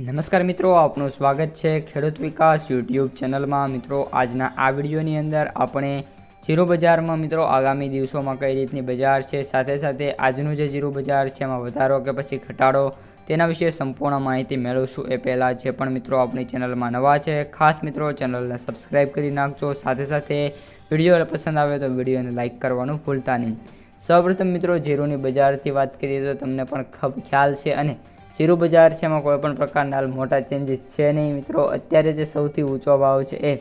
નમસ્કાર મિત્રો, આપનું સ્વાગત છે ખેડૂત વિકાસ યુટ્યુબ ચેનલમાં. મિત્રો, આજના આ વિડીયોની અંદર આપણે જીરો બજારમાં મિત્રો આગામી દિવસોમાં કઈ રીતની બજાર છે, સાથે સાથે આજનું જે જીરો બજાર છે એમાં વધારો કે પછી ઘટાડો તેના વિશે સંપૂર્ણ માહિતી મેળવશું. એ પહેલાં જે પણ મિત્રો આપણી ચેનલમાં નવા છે, ખાસ મિત્રો ચેનલને સબસ્ક્રાઈબ કરી નાખજો. સાથે સાથે વીડિયો પસંદ આવે તો વિડીયોને લાઇક કરવાનું ભૂલતા નહીં. સૌપ્રથમ મિત્રો ઝીરોની બજારથી વાત કરીએ તો તમને પણ ખબ ખ્યાલ છે અને જીરો બજાર છે એમાં કોઈ પણ પ્રકારના હાલ મોટા ચેન્જીસ છે નહીં. મિત્રો, અત્યારે જે સૌથી ઊંચો ભાવ છે એ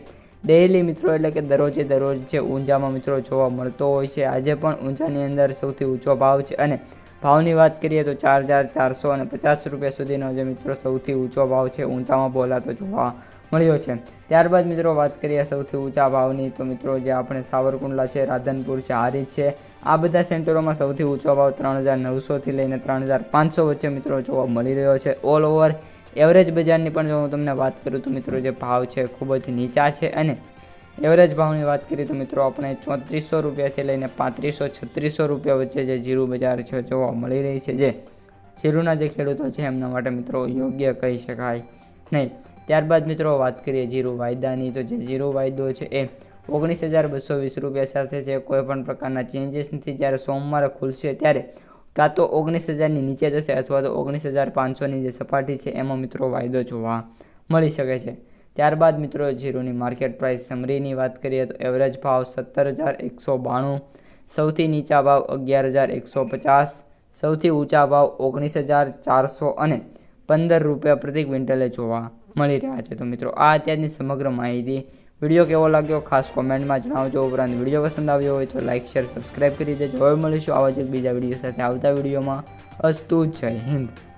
ડેઇલી મિત્રો, એટલે કે દરરોજે દરરોજ છે ઊંઝામાં મિત્રો જોવા મળતો હોય છે, આજે પણ ઊંઝાની અંદર સૌથી ઊંચો ભાવ છે. અને ભાવની વાત કરીએ તો ચાર હજાર ચારસો અને પચાસ રૂપિયા સુધીનો જે મિત્રો સૌથી ઊંચો ભાવ છે, ઊંચામાં બોલાતો જોવા મળ્યો છે. ત્યારબાદ મિત્રો વાત કરીએ સૌથી ઊંચા ભાવની, તો મિત્રો જે આપણે સાવરકુંડલા છે, રાધનપુર છે હારીજ છે, આ બધા સેન્ટરોમાં સૌથી ઊંચો ભાવ ત્રણ હજાર નવસોથી લઈને ત્રણ હજાર પાંચસો વચ્ચે મિત્રો જોવા મળી રહ્યો છે. ઓલ ઓવર એવરેજ બજારની પણ જો હું તમને વાત કરું તો મિત્રો જે ભાવ છે, ખૂબ જ નીચા છે અને એવરેજ ભાવની વાત કરીએ તો મિત્રો આપણે ચોત્રીસો રૂપિયાથી લઈને પાંત્રીસો, છત્રીસો રૂપિયા વચ્ચે જે જીરું બજાર છે જોવા મળી રહી છે. જે જીરુના જે ખેડૂતો છે એમના માટે મિત્રો યોગ્ય કહી શકાય નહીં. ત્યારબાદ મિત્રો વાત કરીએ જીરું વાયદાની, તો જે જીરો વાયદો છે એ ઓગણીસ હજાર બસો વીસ રૂપિયા સાથે છે. કોઈ પણ પ્રકારના ચેન્જીસ નથી. જ્યારે સોમવારે ખુલશે ત્યારે કાં તો ઓગણીસ હજારની નીચે જશે અથવા તો ઓગણીસ હજાર પાંચસોની જે સપાટી છે, એમાં મિત્રો વાયદો જોવા મળી શકે છે. ત્યારબાદ મિત્રો જીરુની માર્કેટ પ્રાઇસ સમરીની વાત કરીએ તો એવરેજ ભાવ સત્તર હજાર એકસો બાણું, સૌથી નીચા ભાવ અગિયાર હજાર એકસો પચાસ, સૌથી ઊંચા ભાવ ઓગણીસ હજાર ચારસો અને પંદર રૂપિયા પ્રતિ ક્વિન્ટલે જોવા મળી રહ્યા છે. તો મિત્રો, આ અત્યારની સમગ્ર માહિતી. વીડિયો કેવો લાગ્યો? ખાસ કોમેન્ટમાં જણાવજો. ઉપરાંત વીડિયો પસંદ આવ્યો હોય તો લાઇક શેર સબસ્ક્રાઈબ કરી દેજો. હવે મળીશું આવા જ બીજા વીડિયો સાથે આવતા વિડીયોમાં. અસ્તુ જય હિન્દ.